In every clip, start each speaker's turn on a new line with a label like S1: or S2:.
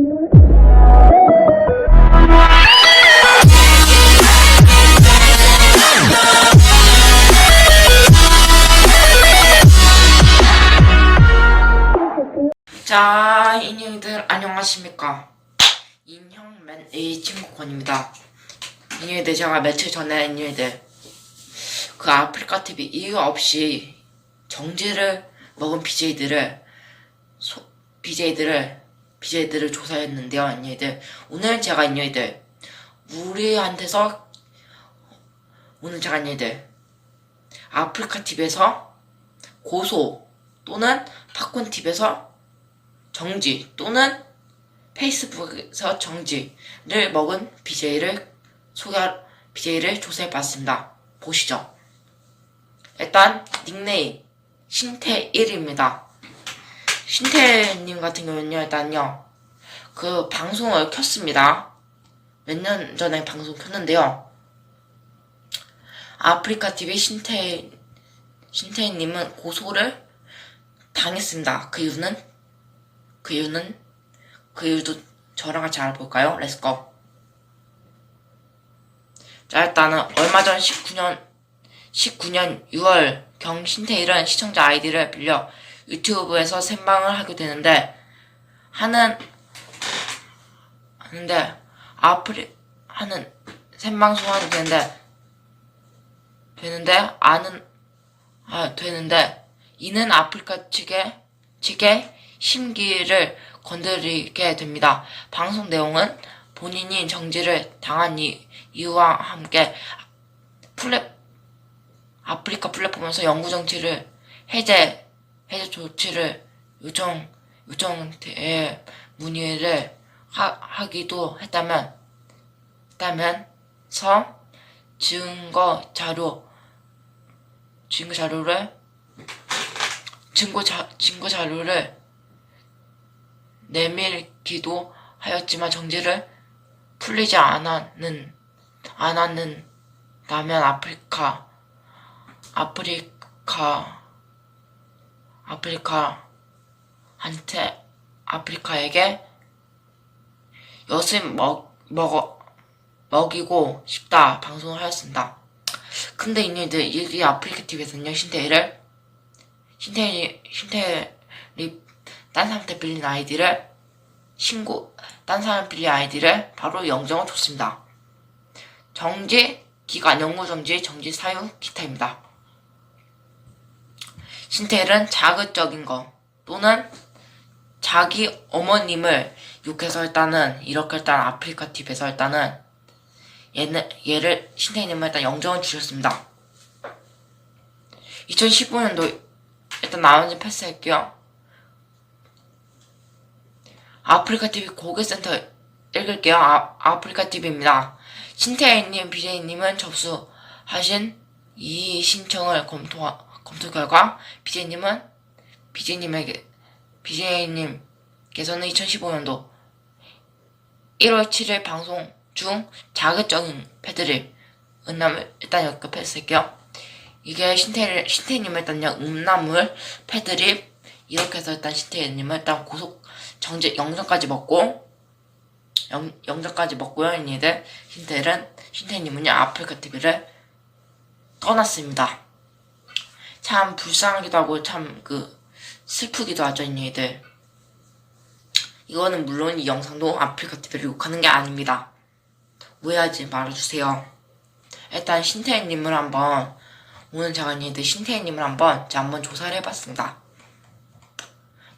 S1: 자, 인형이들 안녕하십니까? 인형맨의 친구 권입니다. 인형이들 제가 며칠 전에 인형이들 그 아프리카 TV 이유 없이 정지를 먹은 BJ들을 소, BJ들을 BJ들을 조사했는데요, 인형이들 오늘 제가 인형이들 우리한테서 오늘 제가 인형이들 아프리카 TV에서 고소 또는 팝콘 TV에서 정지 또는 페이스북에서 정지를 먹은 BJ를 소개 BJ를 조사해봤습니다. 보시죠. 일단 닉네임 신태일입니다. 신태님 같은 경우는요 일단요 그 방송을 켰습니다. 몇 년 전에 방송 켰는데요. 아프리카 TV 신태 신태님은 고소를 당했습니다. 그 이유는 그 이유는 그 이유도 저랑 같이 알아볼까요? 렛츠고 자 일단은 얼마 전 19년 19년 6월 경 신태일은 시청자 아이디를 빌려 유튜브에서 생방을 하게 되는데 하는 하는데 아프리 하는 생방송 하게 되는데 되는데 아는 아 되는데 이는 아프리카 측의 측의 심기를 건드리게 됩니다. 방송 내용은 본인이 정지를 당한 이, 이유와 함께 플랫 아프리카 플랫폼에서 영구 정치를 해제 해제 조치를 요청 요청 대 문의를 하, 하기도 했다면 했다면서 증거 자료 증거 자료를 증거 자 증거 자료를 내밀기도 하였지만 정지를 풀리지 않았는 않았는다면 아프리카 아프리카 아프리카한테 아프리카에게 엿을 먹 먹어 먹이고 싶다 방송을 하였습니다. 근데 이님들 여기 아프리카 TV에서는요 신태일을 신태일 신태일이 딴 사람한테 빌린 아이디를 신고 딴 사람 빌린 아이디를 바로 영정을 줬습니다. 정지 기간 영구 정지 정지 사유 기타입니다. 신태일은 자극적인 거 또는 자기 어머님을 욕해서 일단은 이렇게 일단 아프리카 TV에서 일단은 얘는 얘를 신태일님을 일단 영정을 주셨습니다. 2015년도 일단 나머지 패스할게요. 아프리카 TV 고객센터 읽을게요. 아, 아프리카 TV입니다. 신태일님, BJ님은 접수하신 이 신청을 검토 검토 결과 BJ님은 BJ님에게 BJ님께서는 2015년도 1월 7일 방송 중 자극적인 패드립 음란물 일단 패스할게요. 이게 신태일 신태님을 일단요 음란물 패드립 이렇게 해서 일단 신태일님을 일단 고속 정지 영정까지 먹고 영, 영정까지 먹고요 얘들 신태일은 신태님은요 아프리카 TV를 떠났습니다. 참 불쌍하기도 하고 참 그 슬프기도 하죠 얘들. 이거는 물론 이 영상도 아프리카 TV를 욕하는 게 아닙니다. 오해하지 말아주세요. 일단 신태희님을 한번 오늘 제가 얘들 신태희님을 한번 제가 한번 조사를 해봤습니다.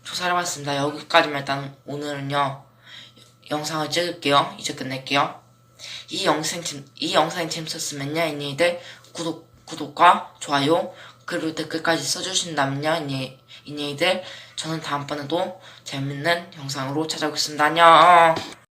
S1: 조사를 해봤습니다. 여기까지만 일단 오늘은요 영상을 찍을게요. 이제 끝낼게요. 이 영상 이 영상이 재밌었으면요 얘들 구독 구독과 좋아요 그리고 댓글까지 써주신다면요 이니 이니들 저는 다음번에도 재밌는 영상으로 찾아오겠습니다. 안녕.